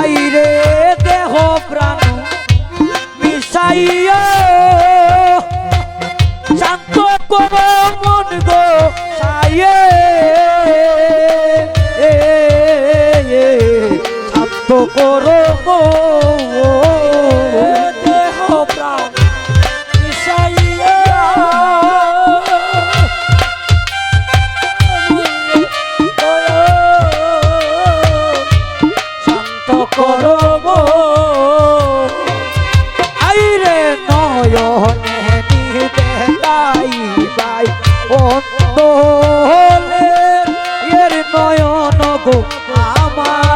আইরে দেহ প্রাণ মিশাইয়া শান্ত কর মন গো সায়ে শান্ত কর মন নয়নে নিতে তাই বাই অন্তলে এর নয়ন গো আমার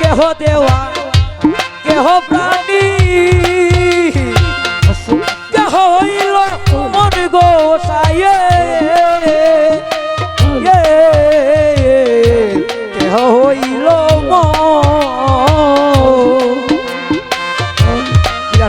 কেহ দেওয়া কেহ প্রাণী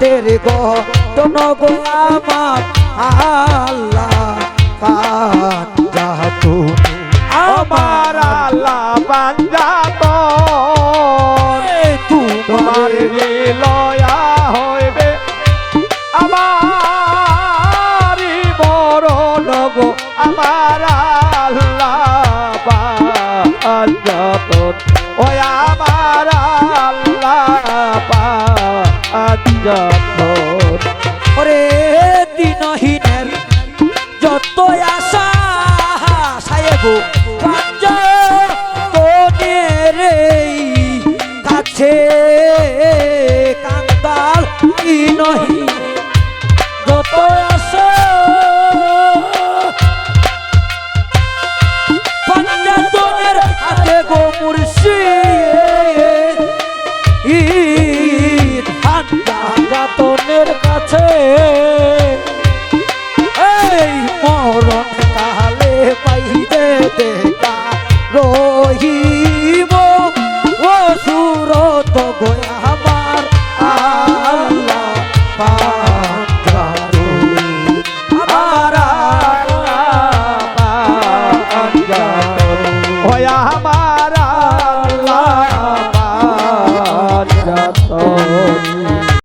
সায়ে গো হইল ও নয়নে নিতে কাইবা লৌলা আহাতের গতন গো আমার আল্লাহ কান্দাতু আমার আল্লাহ পাঞ্জাত তোমার সাধন ওরে দিনহীনের যত আশা সাহেব পাঞ্জর কোনের কাছে কান্দাল দিনহীন। মায়ের কাছে। এই মরণ কালে পাইতে রহিব। ও সুরত আমার